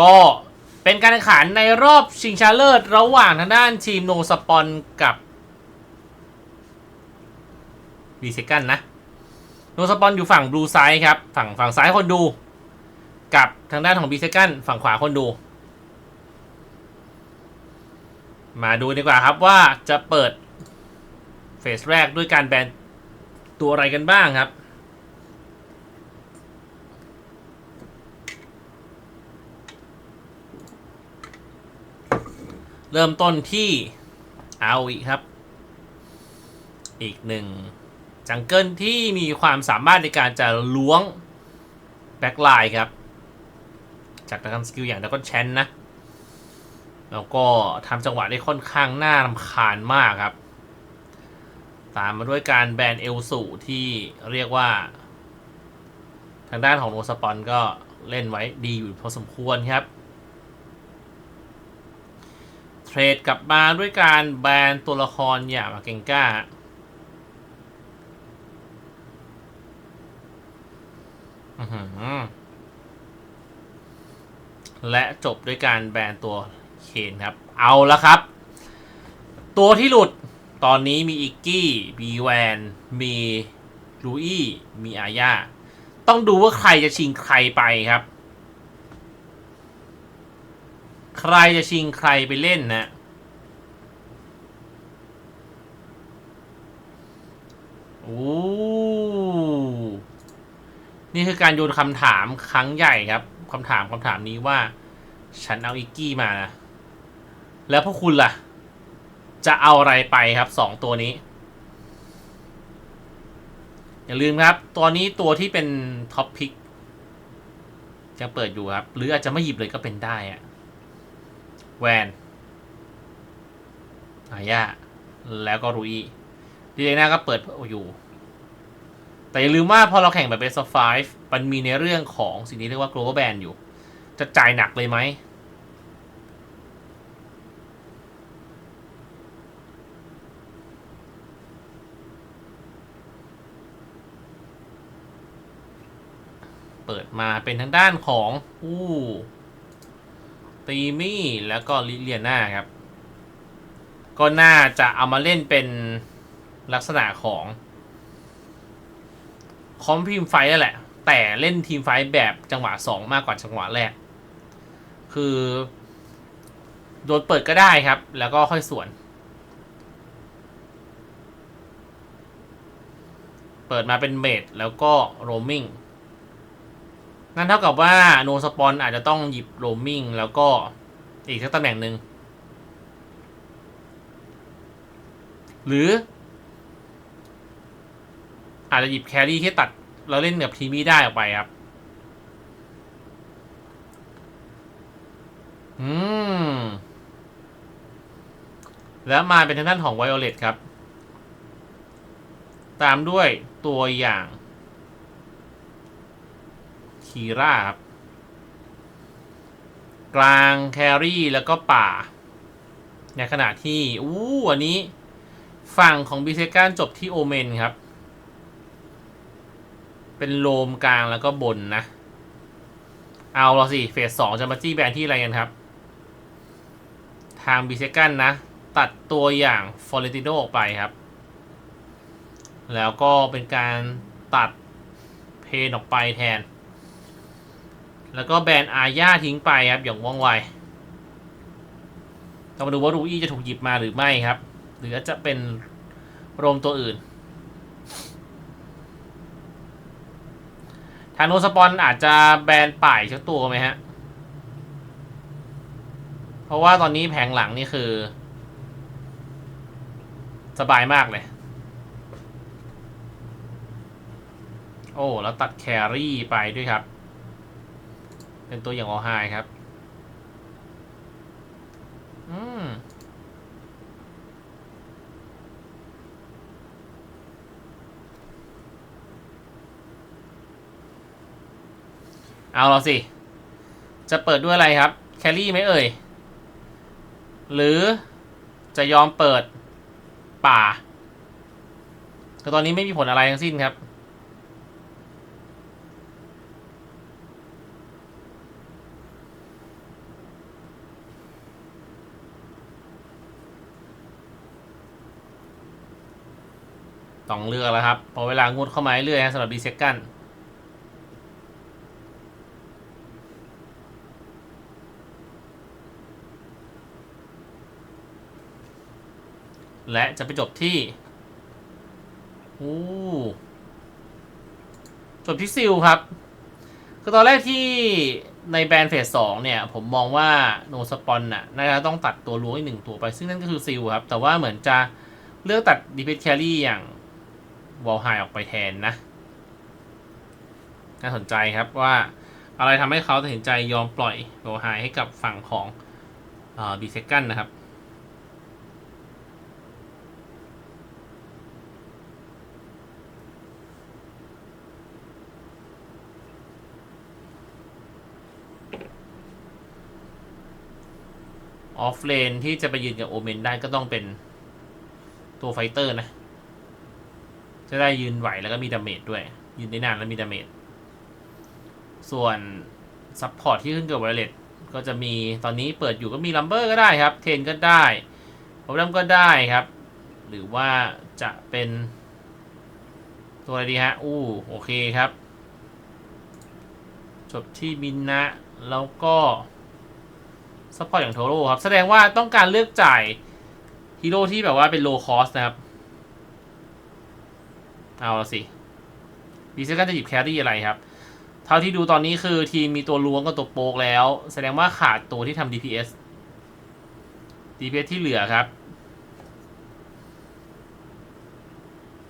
ก็เป็นการแข่งขันในรอบชิงชนะเลิศระหว่างทางด้านทีมโนสปอนกับบีเซกันนะโนสปอนอยู่ฝั่งบลูไซด์ครับ ฝั่งฝั่งซ้ายคนดู กับทางด้านของบีเซกันฝั่งขวาคนดู มาดูดีกว่าครับว่าจะเปิดเฟสแรกด้วยการแบนตัวอะไรกันบ้างครับ เริ่มต้นที่เอาอีกครับ อีกหนึ่งจังเกิลที่มีความสามารถในการจะล้วงแบ็กไลน์ครับ จากนักสกิลอย่างดักอนแชนนะ แล้วก็ทำจังหวะได้ค่อนข้างน่ารำคาญมากครับ ตามมาด้วยการแบนเอลสูที่เรียกว่า ทางด้านของโนสปอนก็เล่นไว้ดีอยู่พอสมควรครับ เทรดกลับมาด้วยการแบนตัวละครอย่างมาเกงก้า และจบด้วยการแบนตัวเคนครับ เอาละครับ ตัวที่หลุดตอนนี้มีอิกกี้ มีแวน มีลูอี้ มีอาญาต้องดูว่าใครจะชิงใครไปครับ ใครจะชิงใครไปเล่นนะโอ้นี่คือการโยนคำถามครั้งใหญ่ครับคำถามคำถามนี้ว่า ฉันเอาอิกกี้มานะแล้วพวกคุณล่ะ จะเอาอะไรไปครับสองตัวนี้ อย่าลืมครับ ตัวนี้ตัวที่เป็นท็อปพิกยังเปิดอยู่ครับ หรืออาจจะไม่หยิบเลยก็เป็นได้อะ แวนอายาแล้วก็รุยดีเจน่าก็เปิดอยู่ แต่อย่าลืมว่าพอเราแข่งแบบ best of five มันมีในเรื่องของสิ่งที่เรียกว่า global ban อยู่ จะจ่ายหนักเลยไหมเปิดมาเป็นทางด้านของ อู้ ตีมี่แล้วก็ลิเลียนาครับ ก็น่าจะเอามาเล่นเป็นลักษณะของคอมทีมไฟท์นั่นแหละ แต่เล่นทีมไฟท์แบบจังหวะ 2 มากกว่าจังหวะแรก คือโดนเปิดก็ได้ครับ แล้วก็ค่อยสวน เปิดมาเป็นเมดแล้วก็โรมมิ่ งนั่นเท่ากับว่าโนสปอนอาจจะต้องหยิบโรมมิ่งแล้วก็อีกสักตำแหน่งหนึ่ง หรือ อาจจะหยิบแครี่ที่ตัดเราเล่นกับทีมี่ได้ออกไปครับ อืม แล้วมาเป็นทางด้านของไวโอเลตครับ ตามด้วยตัวอย่าง คีร่าครับ กลางแครี่แล้วก็ป่า ในขณะที่อู้อันนี้ ฝั่งของบิเซกันจบที่โอเมนครับ เป็นโลมกลางแล้วก็บนนะ เอาละสิ เฟสสองจะมาจี้แบนที่อะไรกันครับ ทางบิเซกันนะ ตัดตัวอย่างฟอร์เรติโดออกไปครับแล้วก็เป็นการตัดเพนออกไปแทน แล้วก็แบนอาญาทิ้งไปครับ อย่างว่องไวต้องมาดูว่ารูอี้จะถูกหยิบมาหรือไม่ครับ หรือจะเป็นโรมตัวอื่น ทางโนสปอนอาจจะแบนป่ายชักตัวไหมฮะ เพราะว่าตอนนี้แผงหลังนี่คือ สบายมากเลย โอ้ แล้วตัดแครี่ไปด้วยครับ เป็นตัวอย่างออไฮครับ อืมเอาเราสิ จะเปิดด้วยอะไรครับ แคลรี่ไหมเอ่ย หรือจะยอมเปิดป่าแต่ตอนนี้ไม่มีผลอะไรทั้งสิ้นครับ ต้องเลือกแล้วครับ พอเวลางดเข้ามาเรื่อยๆสำหรับดีเซกันและจะไปจบที่โอ้จบที่ซิลครับ คือตอนแรกที่ในแบรนด์เฟสสองเนี่ย ผมมองว่าโนสปอนน่ะน่าจะต้องตัดตัวล้วงอีกหนึ่งตัวไป ซึ่งนั่นก็คือซิลครับ แต่ว่าเหมือนจะเลือกตัดดีเพ c แครี่อย่าง วอลไฮออกไปแทนนะ น่าสนใจครับว่าอะไรทำให้เขาตัดสินใจยอมปล่อยวอลไฮให้กับฝั่งของดีเซกันนะครับออฟเลนที่จะไปยืนกับโอเมนได้ก็ต้องเป็นตัวไฟเตอร์นะ จะได้ยืนไหวแล้วก็มีดาเมจด้วย ยืนได้นานแล้วมีดาเมจส่วนซัพพอร์ตที่ขึ้นกับไวเลตก็จะมีตอนนี้เปิดอยู่ก็มีลัมเบอร์ก็ได้ครับเทนก็ได้โปรแกรมก็ได้ครับ หรือว่าจะเป็น ตัวอะไรดีฮะ อู้ โอเคครับ จบที่มินนะ แล้วก็ซัพพอร์ตอย่างโทโร่ครับ แสดงว่าต้องการเลือกจ่ายฮีโร่ที่แบบว่าเป็นโลคอสนะครับ เอาละสิดีเซกันจะหยิบแครี่อะไรครับ เท่าที่ดูตอนนี้คือทีมมีตัวล้วงกับตัวโป๊กแล้ว แสดงว่าขาดตัวที่ทำ DPS DPS ที่เหลือครับ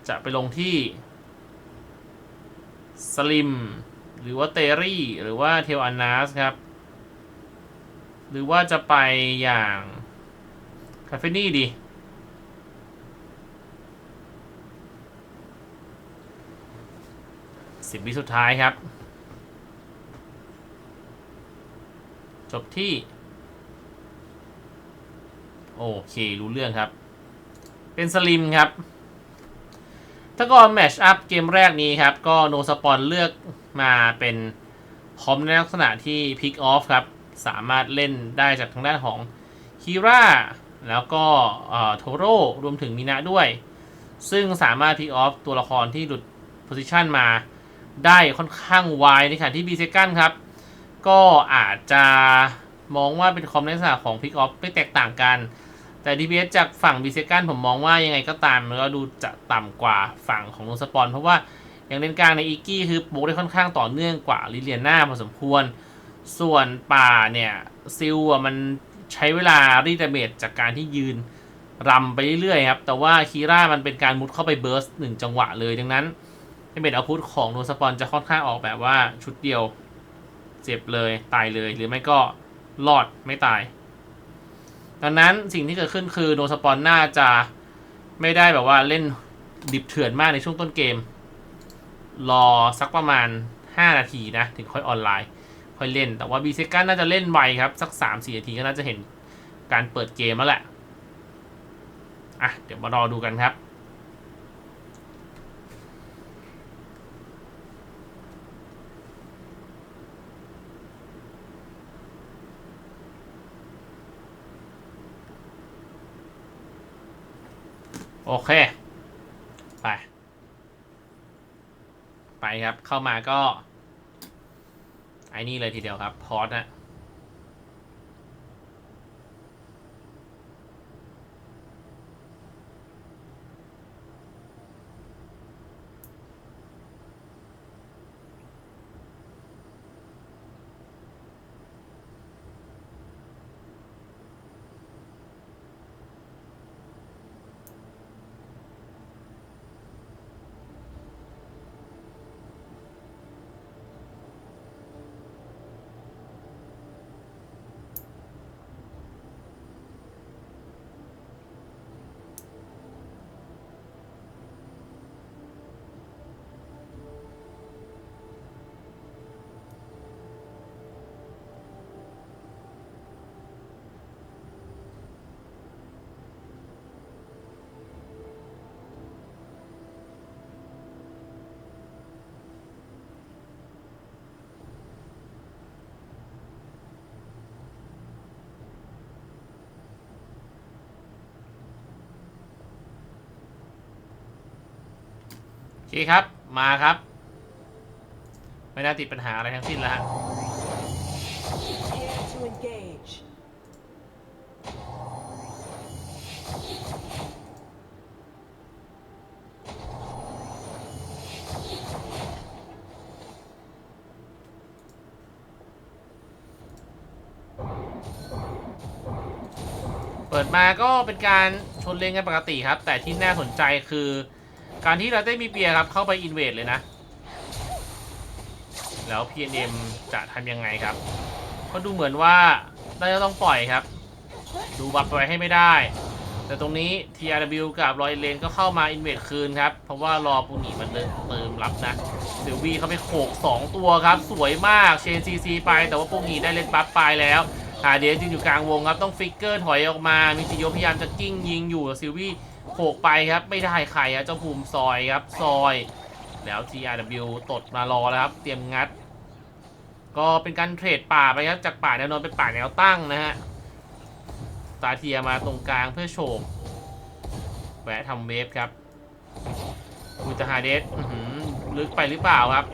จะไปลงที่สลิมหรือว่าเตรี่ หรือว่าเทลอันนาสครับ หรือว่าจะไปอย่างคาเฟนี่ดี สิบวิสุดท้ายครับ จบที่ โอเค รู้เรื่องครับ เป็นสลิมครับ ถ้าก็แมชอัพเกมแรกนี้ครับ ก็โนสปอนเลือกมาเป็นคอมในลักษณะที่พิกออฟครับ สามารถเล่นได้จากทางด้านของคีราแล้วก็โทโร่รวมถึงมินะด้วย ซึ่งสามารถพิกออฟตัวละครที่หลุดโพซิชันมา ได้ค่อนข้างไวในขณะที่บีเซกันครับ ก็อาจจะมองว่าเป็นคอมในลักษณะของพิกออฟไม่แตกต่างกัน แต่ DPS จากฝั่งบีเซกันผมมองว่ายังไงก็ตามมันก็ดูจะต่ำกว่าฝั่งของโนสปอน เพราะว่าอย่างเลนกลางในอีกี้คือโบกได้ค่อนข้างต่อเนื่องกว่าลิเลียนาพอสมควร ส่วนป่าเนี่ยซิลอะมันใช้เวลารีดเมจจากการที่ยืนรำไปเรื่อยๆครับ แต่ว่าคีร่ามันเป็นการมุดเข้าไปเบิร์สหนึ่งจังหวะเลยดังนั้น ให้เป็นอาพุธของโนสปอนจะค่อนข้างออกแบบว่าชุดเดียว เจ็บเลยตายเลยหรือไม่ก็รอดไม่ตาย ดังนั้นสิ่งที่เกิดขึ้นคือโนสปอนน่าจะไม่ได้แบบว่าเล่นดิบเถื่อนมากในช่วงต้นเกม รอสักประมาณ 5 นาทีนะ ถึงค่อยออนไลน์ ค่อยเล่น แต่ว่าบีเซกันน่าจะเล่นไวครับ สัก 3-4 นาทีก็น่าจะเห็นการเปิดเกมแล้วแหละ อะ เดี๋ยวมารอดูกันครับ โอเค ไป ไปครับ เข้ามาก็ ไอ้นี่เลยทีเดียวครับ พอร์ตนะ เคครับ มาครับ ไม่น่าติดปัญหาอะไรทั้งสิ้นแล้วฮะเปิดมาก็เป็นการชนเลนกันปกติครับ แต่ที่น่าสนใจคือ การที่เราได้มีเปียครับเข้าไปอินเวดเลยนะ แล้ว PNM จะทำยังไงครับ ก็ดูเหมือนว่าน่าจะต้องปล่อยครับ ดูบัฟไว้ให้ไม่ได้ แต่ตรงนี้ TRW กับรอยเลนก็เข้ามาอินเวดคืนครับ เพราะว่ารอปูนีมันเติมรับนะซิลวีเขาไปโขก 2 ตัวครับ สวยมากเชนซีซีไป แต่ว่าปูนีได้เล่นบัฟไปแล้วหาเดสยืนอยู่กลางวงครับต้องฟิกเกอร์ถอยออกมา มิจิโยพยายามจะกิ้งยิงอยู่ซิลวี่ โขกไปครับไม่ได้ใครครับเจ้าภูมิซอยครับซอย แล้ว TRW ตดมารอแล้วครับ เตรียมงัด ก็เป็นการเทรดป่าไปครับจากป่าแนวนอนเป็นป่าแนวตั้งนะฮะตาเทียมาตรงกลางเพื่อโฉบแวะทำเวฟครับอุยแตฮาเดสลึกไปหรือเปล่าครับ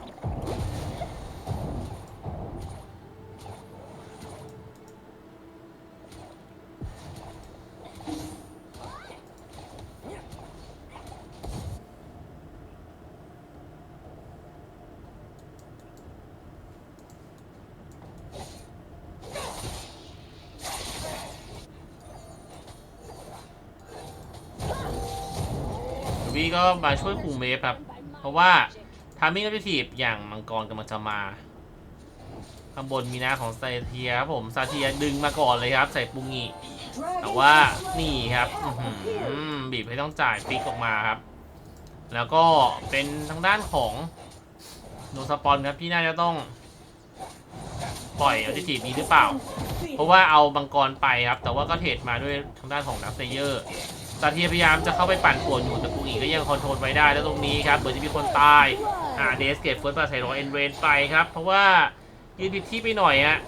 วีก็มาช่วยคุมเวฟครับ เพราะว่าทามิ่งอ b ทีฟอย่างมังกรกำลังจะมา ข้างบนมีหน้าของซาเทียครับผมซาเทียดึงมาก่อนเลยครับ ใส่ปุงิแต่ว่านี่ครับบีบให้ต้องจ่ายฟิกออกมาครับ แล้วก็เป็นทางด้านของโนสปอนครับที่น่าจะต้อง ปล่อยอ b ทีฟนี้หรือเปล่า เพราะว่าเอาบังกรไปครับ แต่ว่าก็เทรดมาด้วยทางด้านของนักเซเยอร์ ซาเทียพยายามจะเข้าไปปั่นป่วนอยู่แต่ปูอีก็ยังคอนโทรลไว้ได้แล้วตรงนี้ครับเหมือนจะมีคนตายอ่าเดสเก็บเฟิร์สมาใส่รอเอ็นเวนไปครับ เพราะว่ายืนผิดที่ไปหน่อยฮะ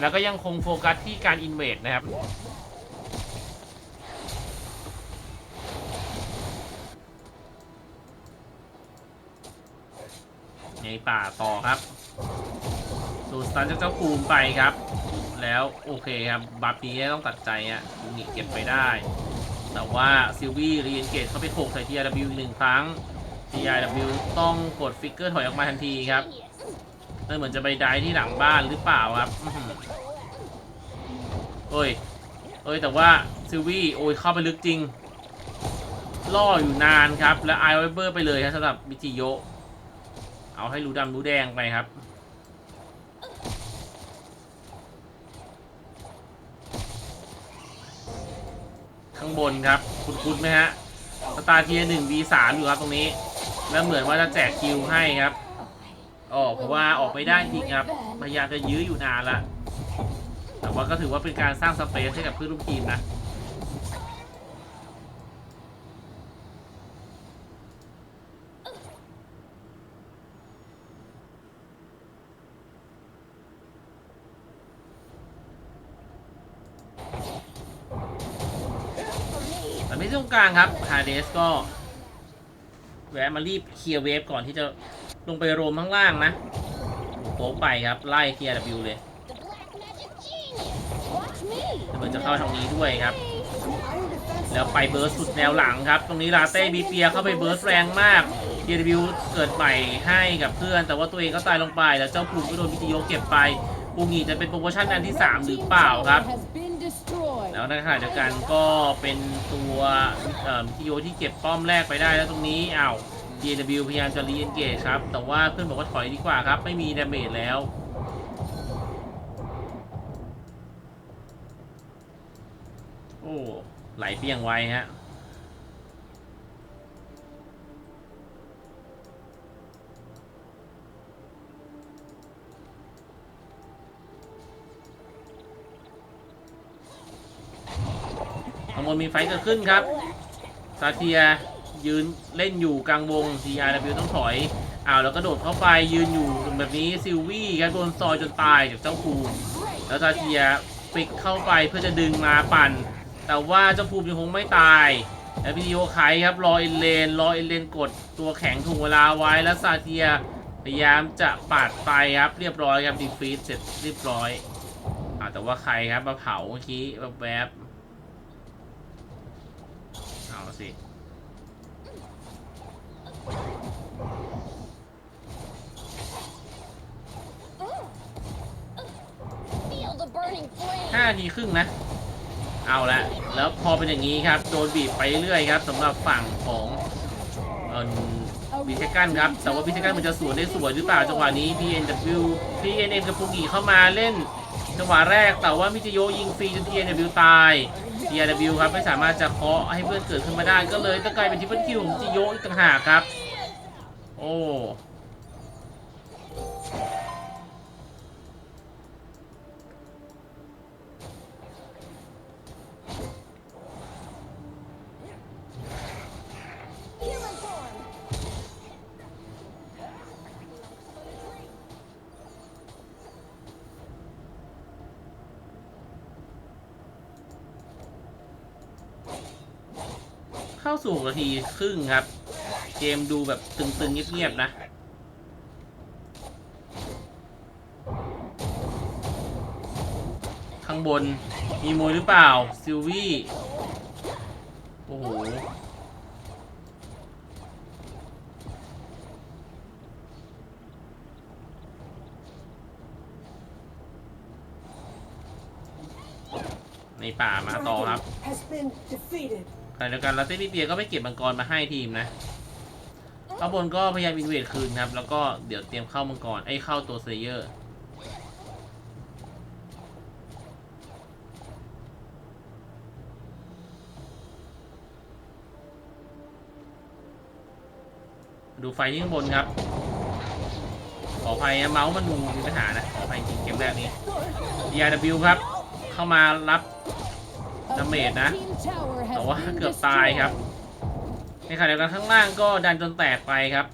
แล้วก็ยังคงโฟกัสที่การอินเวดนะครับในป่าต่อครับดูสตันจากเจ้าภูมิไปครับ แล้วโอเคครับบัฟนี้ต้องตัดใจอะยูนิเก็บไปได้ แต่ว่าซิลวี่รีเอนเกตเข้าไปโขกใส่ TRW อีกหนึ่งครั้ง TRW ต้องกดฟิกเกอร์ถอยออกมาทันทีครับนั่นเหมือนจะไปได้ที่หลังบ้านหรือเปล่าครับอื้อหือโอ้ยเอ้ยแต่ว่าซิลวี่โอ้ยเข้าไปลึกจริงล่ออยู่นานครับ แล้วไอไวเบอร์ไปเลยครับสำหรับมิจิโย เอาให้รู้ดำรู้แดงไปครับ ข้างบนครับ คุ้นๆไหมฮะสตาร์เทียหนึ่งวีสามอยู่ครับตรงนี้ แล้วเหมือนว่าจะแจกคิวให้ครับออกเพราะว่าออกไม่ได้จริงครับพยายามจะยื้ออยู่นานละแต่ว่าก็ถือว่าเป็นการสร้างสเปซให้กับเพื่อนร่วมทีมนะ แต่ไม่ใช่ตรงกลางครับฮาเดสก็ แวะมารีบเคลียร์เวฟก่อนที่จะลงไปโรมข้างล่างนะโป๊กไปครับ ไล่เคลียร์ W เลยเหมือนจะเข้าทางนี้ด้วยครับ แล้วไปเบิร์สสุดแนวหลังครับ ตรงนี้ลาเต้บีเปียเข้าไปเบิร์สแรงมาก TW เกิดใหม่ให้กับเพื่อน แต่ว่าตัวเองก็ตายลงไป แล้วเจ้าภูมิก็โดนพิจิโยเก็บไปปูงีจะเป็นโปรโมชั่นอันที่ 3 หรือเปล่าครับ แล้วในขณะเดียวกันก็เป็นตัวเอ่อพิโยที่เก็บป้อมแรกไปได้แล้วตรงนี้อ้าว JW พยายามจะรีเอนเกจครับ แต่ว่าเพื่อนบอกว่าถอยดีกว่าครับ ไม่มีดาเมจแล้วโอ้ไหลเปียงไวฮะ ข้างบนมีไฟเกิดขึ้นครับซาเทียยืนเล่นอยู่กลางวง TRW ต้องถอยอ้าวแล้วก็โดดเข้าไปยืนอยู่แบบนี้ซิลวี่ครับโดนซอยจนตายจากเจ้าภูมิแล้วซาเทียปิกเข้าไปเพื่อจะดึงมาปั่น แต่ว่าเจ้าภูมิยังคงไม่ตายแล้ววิดีโอไขครับรอเอเลนรอเอเลนกดตัวแข็งถ่วงเวลาไว้แล้วซาเทียพยายามจะปาดไปครับเรียบร้อยครับดีฟีดเสร็จเรียบร้อยอแต่ว่าใครครับมาเผาเมื่อกี้แบบแวบาสิห้าทีครึ่งนะ เอาละ แล้วพอเป็นอย่างนี้ครับ โดนบีบไปเรื่อยครับสำหรับฝั่งของบิเทกันครับ แต่ว่าบิเทกันมันจะสวนได้สวยหรือเปล่าจังหวะนี้ PNW PNM กับปุกิเข้ามาเล่น จังหวะแรกแต่ว่ามิจิโยยิงฟรีจน PNW ตาย DRW ครับไม่สามารถจะเคาะให้เพื่อนเกิดขึ้นมาได้ก็เลยต้องกลายเป็นทิปเปิลคิวของจิโยอีกต่างหากครับ โอ้าสู่นาทีครึ่งครับ เกมดูแบบตึงๆเงียบๆนะข้างบนมีมวยหรือเปล่า ซิลวี่ โอ้โห ในป่ามาต่อครับ has been defeated. ขณะเดียวกันลาเต้พี่เปียก็ไม่เก็บมังกรมาให้ทีมนะข้างบนก็พยายามอินเวดคืนครับ แล้วก็เดี๋ยวเตรียมเข้ามังกรไอ้ยเข้าตัวเซเยอร์ ดูไฟที่ข้างบนครับ ขออภัยนะเมาส์มันดูมีปัญหานะ ขออภัยจริงเกมแรกนี้ DRW ครับ เข้ามารับ A Damage, red nah. team tower has แต่ว่าเกือบตายครับ ในขณะเดียวกันข้างล่างก็ดันจนแตกไปครับ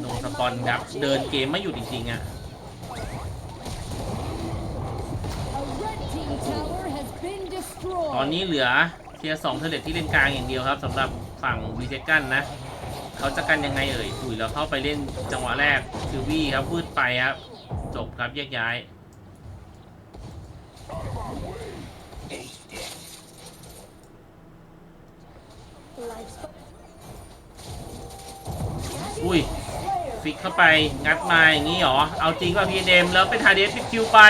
โนสปอนครับ เดินเกมไม่หยุดจริงๆอะตอนนี้เหลือเทียร์สองเทเลตที่เล่นกลางอย่างเดียวครับสำหรับฝั่งวีเจกันนะ เขาจะกันยังไงเอ่ยถุยแล้วเข้าไปเล่นจังหวะแรกซิลวี่ครับวืดไปครับ จบครับแยกย้ายอุ้ย ฟิกเข้าไป งัดมาอย่างนี้เหรอ เอาจริงว่าพีเอ็มแล้วเป็นทาเดสฟิกคิวไป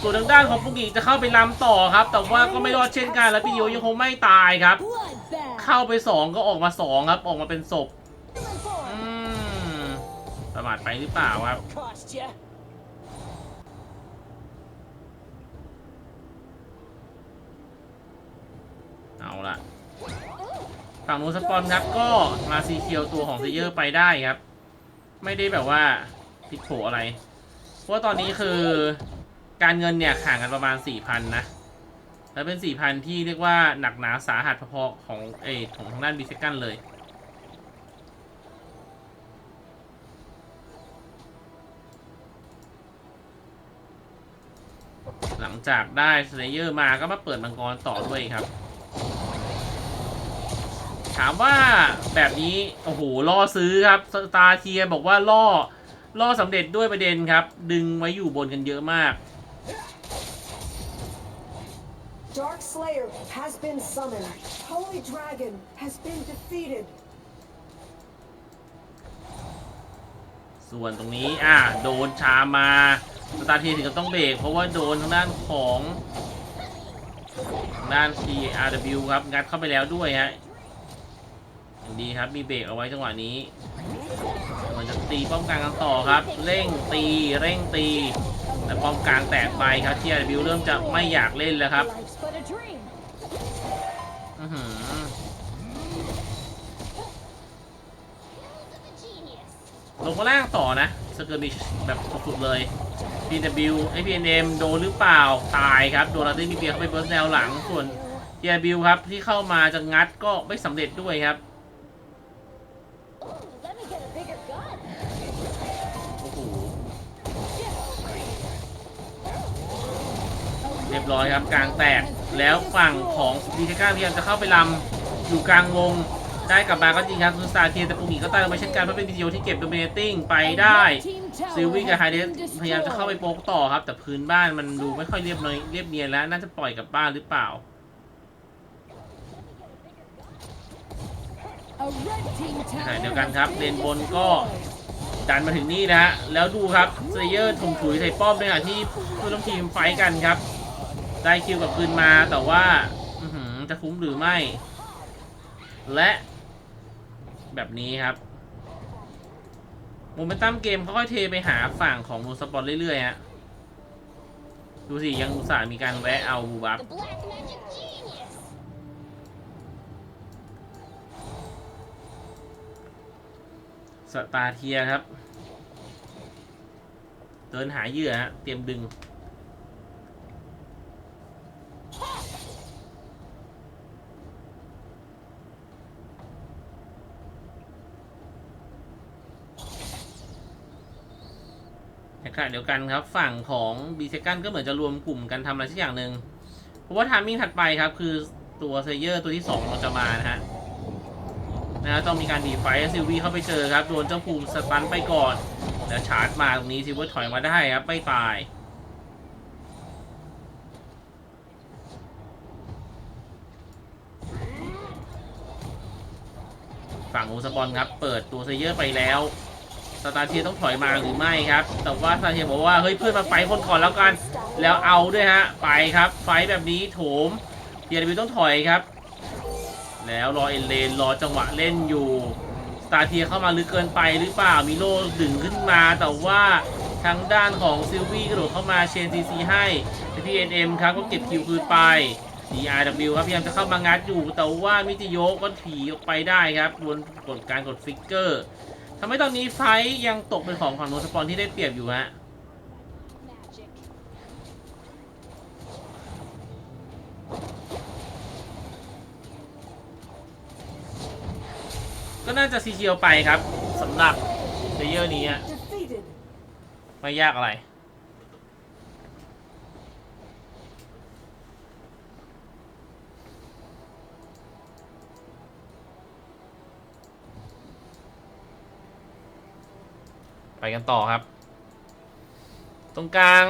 ส่วนทางด้านของปุกิจะเข้าไปล้ำต่อครับ แต่ว่าก็ไม่รอดเช่นกัน แล้วพี่โยยังคงไม่ตายครับ เข้าไป 2 ก็ออกมา 2 ครับ ออกมาเป็นศพ ประมาทไปหรือเปล่าครับ เอาละฝั่งนู้นสปอนครับก็มาซีเคียวตัวของเซเยอร์ไปได้ครับ ไม่ได้แบบว่าพิกโผอะไร เพราะว่าตอนนี้คือการเงินเนี่ยห่างกันประมาณ 4,000 นะ แล้วเป็น 4,000 ที่เรียกว่าหนักหนาสาหัสพอๆของเอของทางด้านบิเซกันเลย งจากได้สเลเยอร์มาก็มาเปิดมังกรต่อด้วยครับ ถามว่าแบบนี้ โอ้โหล่อซื้อครับสตาร์เทียบอกว่าล่อล่อสำเร็จด้วยประเด็นครับ ดึงไว้อยู่บนกันเยอะมาก Dark Slayer has been summoned. Holy Dragon has been defeated. ส่วนตรงนี้ อะ โดนชามา สตาร์ทีถึงกับต้องเบรกเพราะว่าโดนทางด้านของทางด้าน TRW ครับ งัดเข้าไปแล้วด้วยฮะดีครับมีเบรกเอาไว้จังหวะนี้เหมันจะตีป้อมกลางกันต่อครับ เร่งตีเร่งตี แต่ป้อมกลางแตกไปครับ TRW เริ่มจะไม่อยากเล่นแล้วครับอื้อหือลงมาล่างต่อนะสเกอร์บิชแบบสุดๆเลย PW ไอ PNM โดนหรือเปล่าตายครับโดนลาเต้มีเบียเข้าไปเบิร์สแนวหลังส่วน PW ครับที่เข้ามาจะงัดก็ไม่สำเร็จด้วยครับเรียบร้อยครับกลางแตกแล้วฝั่งของดีเทก้าพยายามจะเข้าไปลำอยู่กลางวง ได้กลับมาก็จริงครับคือซาเทียแต่ปูหมีก็ตายลงไปเช่นกันเพราะเป็นดีโอที่เก็บโดเมเนติ้งไปได้ซิลวี่กับไฮเดสพยายามจะเข้าไปโป๊กต่อครับ แต่พื้นบ้านมันดูไม่ค่อยเรียบน้อยเรียบเนียนแล้วน่าจะปล่อยกลับบ้านหรือเปล่าขณะเดียวกันครับเลนบนก็ดันมาถึงนี่นะฮะแล้วดูครับเซเยอร์ถมถุยใส่ป้อมด้วยค่ะที่เพื่อนร่วมทีมไฟกันครับ ได้คิวกับปืนมาแต่ว่าจะคุ้มหรือไม่ และ แบบนี้ครับโมเมนตัมเกมค่อยๆเทไปหาฝั่งของมูสปอร์ตเรื่อยๆฮะดูสิ ยังอุตส่าห์มีการแวะเอาบูบับสตาร์เทียครับ เดินหาเหยื่อฮะ เตรียมดึง ขณะเดียวกันครับ ฝั่งของบีเซกันก็เหมือนจะรวมกลุ่มกันทำอะไรสักอย่างหนึ่งเพราะว่าทามมิ่งถัดไปครับ คือตัวเซเยอร์ตัวที่2เราจะมานะฮะนะฮะต้องมีการดีไฟซิลวี่เข้าไปเจอครับ โดนเจ้าภูมิสตันไปก่อน แล้วชาร์จมาตรงนี้ซิลเวอร์ถอยมาได้ครับ ไม่ตายฝั่งอูสปอนครับ เปิดตัวเซเยอร์ไปแล้ว สตาร์เทียต้องถอยมาหรือไม่ครับ แต่ว่าสตาร์เทียบอกว่าเฮ้ยเพื่อนมาไฟคนก่อนแล้วกัน แล้วเอาด้วยฮะ ไปครับ ไฟแบบนี้โถมเทียร์วิต้องถอยครับ แล้วรอเอ็นเลนรอจังหวะเล่นอยู่สตาร์เทียเข้ามาลึกเกินไปหรือเปล่ามิโลดึงขึ้นมา แต่ว่าทางด้านของซิลวี่กระโดดเข้ามาเชนซีซีให้พี่เอ็นเอ็มครับก็เก็บคิวคืนไป DRW ครับพยายามจะเข้ามางัดอยู่ แต่ว่ามิจิโยะก็ผีออกไปได้ครับบนกดการกดฟิกเกอร์ ทำให้ตอนนี้ไฟท์ยังตกเป็นของฝั่งโนสปอนที่ได้เปรียบอยู่ฮะ Magic. ก็น่าจะซีเคียวไปครับสำหรับเลเยอร์นี้อะ Defeated. ไม่ยากอะไร ไปกันต่อครับ ตรงกลาง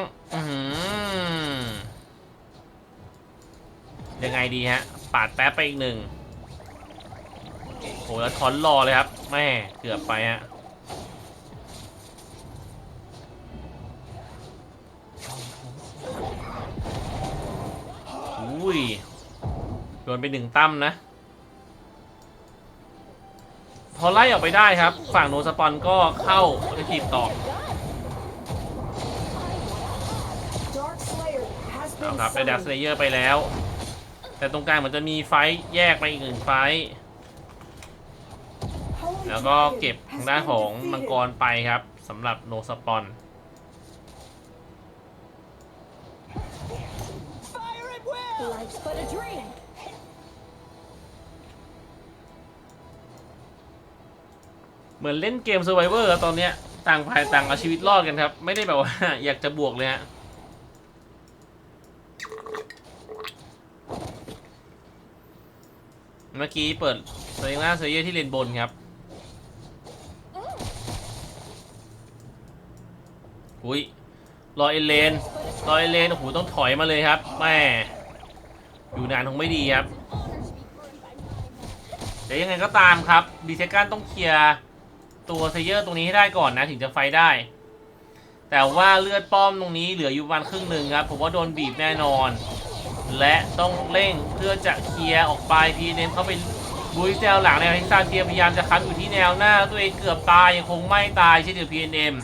ยังไงดีฮะ ปาดแป๊บไปอีกหนึ่งโหแล้วทอนรอเลยครับ แม่เกือบไปฮะอุ้ยโดนไปหนึ่งตั้มนะ พอไล่ออกไปได้ครับ ฝั่งโนสปอนก็เข้าไปทีบต่อเอาครับได้ดักสเลเยอร์ไปแล้ว แต่ตรงกลางมันจะมีไฟท์แยกไปอีกหนึ่งไฟท์แล้วก็เก็บทางด้านของมังกรไปครับสำหรับโนสปอน เหมือนเล่นเกม Survivor อะตอนเนี้ยต่างฝ่ายต่างเอาชีวิตรอดกันครับ ไม่ได้แบบว่า อยากจะบวกเลยฮะเมื่อกี้เปิดเซงล่าเซเยอร์ที่เลนบนครับอุ้ยรอเอเลนรอเอเลนโอ้โหต้องถอยมาเลยครับแม่อยู่นานคงไม่ดีครับแต่ยังไงก็ตามครับ ดีเซกันต้องเคลียร์ ตัวเซเยอร์ตรงนี้ให้ได้ก่อนนะถึงจะไฟได้ แต่ว่าเลือดป้อมตรงนี้เหลืออยู่ประมาณครึ่งหนึ่งครับผมว่าโดนบีบแน่นอน และต้องเร่งเพื่อจะเคลียร์ออกไปพีเนมเข้าไปบุยแนวหลังในทิซาเทียพยายามจะค้ำอยู่ที่แนวหน้า ตัวเองเกือบตายยังคงไม่ตายเช่นเดียวพีเอ็ม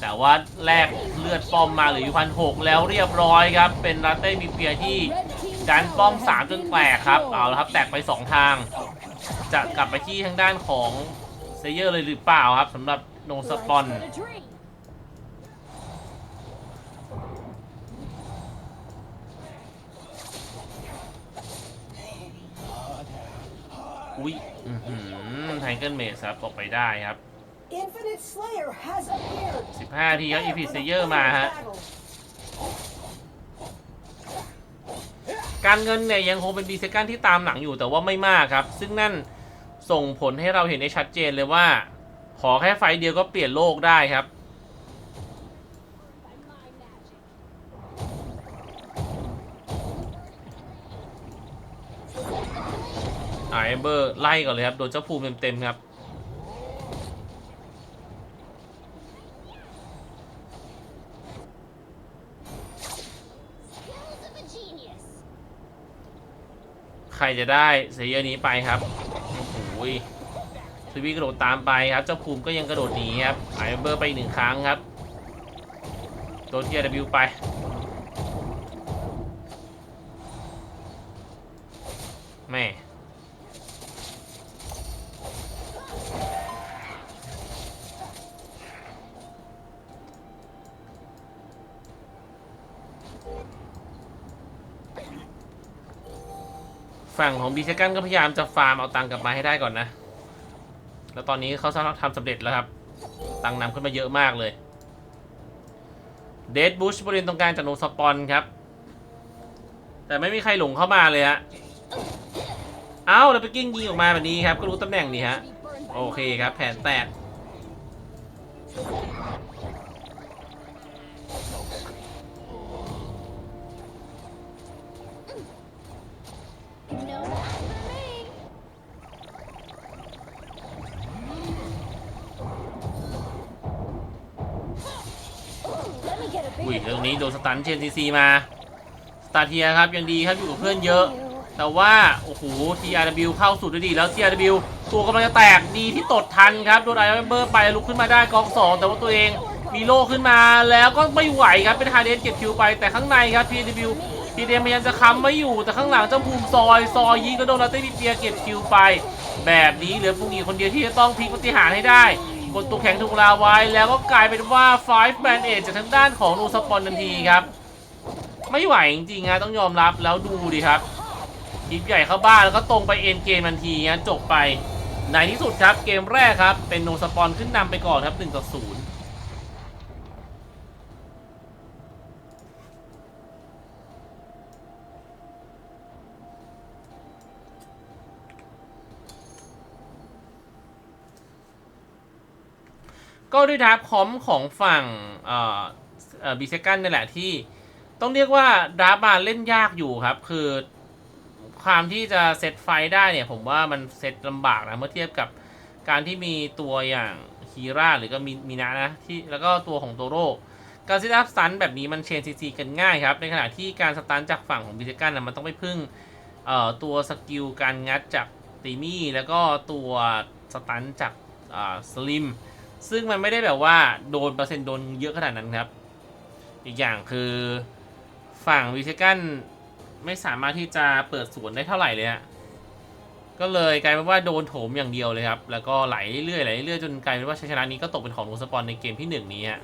แต่ว่าแลกเลือดป้อมมาเหลืออยู่พันหกแล้วเรียบร้อยครับ เป็นลาเต้มีเปียที่ดันป้อมสามจนแตกครับเอาละครับแตกไปสองทาง จะกลับไปที่ทางด้านของ ซเยอร์เลยหรือเปล่าครับสำหรับโนสปอน Life's but a dream. อุ้ยไทเกิลเมสครับออกไปได้ครับ Infinite Slayer has appeared. 15 ทีครับอีพีเซเยอร์มาฮะ Battle. การเงินเนี่ยยังคงเป็นบีเซกันที่ตามหลังอยู่แต่ว่าไม่มากครับ ซึ่งนั่น ส่งผลให้เราเห็นได้ชัดเจนเลยว่า ขอแค่ไฟเดียวก็เปลี่ยนโลกได้ครับไอเบอร์ไล่ก่อนเลยครับ โดนเจ้าภูมิเต็มๆครับใครจะได้เสียนี้ไปครับ โอ้โหทวีกระโดดตามไปครับ เจ้าภูมิก็ยังกระโดดหนีครับไอเบอร์ไปหนึ่งครั้งครับโดนทีอาร์วิวไป แม่ ฝั่งของบีเซกันก็พยายามจะฟาร์มเอาตังค์กลับมาให้ได้ก่อนนะ แล้วตอนนี้เขาสามารถทำสำเร็จแล้วครับ ตังค์นำขึ้นมาเยอะมากเลย เดดบุชบริเวณตรงกลางจากโนสปอนครับ แต่ไม่มีใครหลงเข้ามาเลยฮะ เอ้าแล้วไปกิ้งยิงออกมาแบบนี้ครับ ก็รู้ตำแหน่งดีฮะ โอเคครับ แผนแตก อุ้ยตรงนี้โดนสตันเชนซีซีมาสตาร์เทียครับยังดีครับอยู่กับเพื่อนเยอะ แต่ว่าโอ้โห TRW เข้าสุดได้ดีแล้ว TRW ตัวกำลังจะแตกดีที่ตดทันครับโดนไอเบอร์ไปลุกขึ้นมาได้กองสองแต่ว่าตัวเองมีโลขึ้นมาแล้วก็ไม่ไหวครับเป็นฮาเดนเก็บคิวไปแต่ข้างในครับ TRW ทีเดมพยายามจะค้ำไม่อยู่แต่ข้างหลังเจ้าภูมิซอย ซอยยิงก็โดนลาเต้ดิเปียเก็บคิวไป แบบนี้เหลือฟูงีคนเดียวที่จะต้องพลิกปฏิหารให้ได้ คนตัวแข็งถูกลาไว้ แล้วก็กลายเป็นว่า 5 man 8จากทางด้านของนูสปอนทันทีครับ ไม่ไหวจริงๆนะต้องยอมรับแล้วดูดิครับทีมใหญ่เข้าบ้านแล้วก็ตรงไปเอ็นเกมทันทีนะจบไปในที่สุดครับเกมแรกครับเป็นโนสปอนขึ้นนำไปก่อนครับ1ต่อ0 ก็ด้วยทับคอมของฝั่งเอ่อเอ่อบีเซกันนี่แหละที่ ต้องเรียกว่าดราฟมาเล่นยากอยู่ครับ คือความที่จะเซตไฟได้เนี่ย ผมว่ามันเซตลำบากนะเมื่อเทียบกับการที่มีตัวอย่างฮีราหรือก็มีมีนะนะที่แล้วก็ตัวของโตโร่การเซตอัพสันแบบนี้มันเชนซีซีกันง่ายครับ ในขณะที่การสตันจากฝั่งของบิเซกันนะมันต้องไปพึ่งตัวสกิลการงัดจากตีมี่ แล้วก็ตัวสตันจากสลิม ซึ่งมันไม่ได้แบบว่าโดนเปอร์เซ็นต์โดนเยอะขนาดนั้นครับ อีกอย่างคือฝั่งวิเชกันไม่สามารถที่จะเปิดสวนได้เท่าไหร่เลยฮะ ก็เลยกลายเป็นว่าโดนโถมอย่างเดียวเลยครับ แล้วก็ไหลเรื่อยๆไหลเรื่อยๆจนกลายเป็นว่าชัยชนะนี้ก็ตกเป็นของนูสปอนในเกมที่หนึ่งนี้ฮะ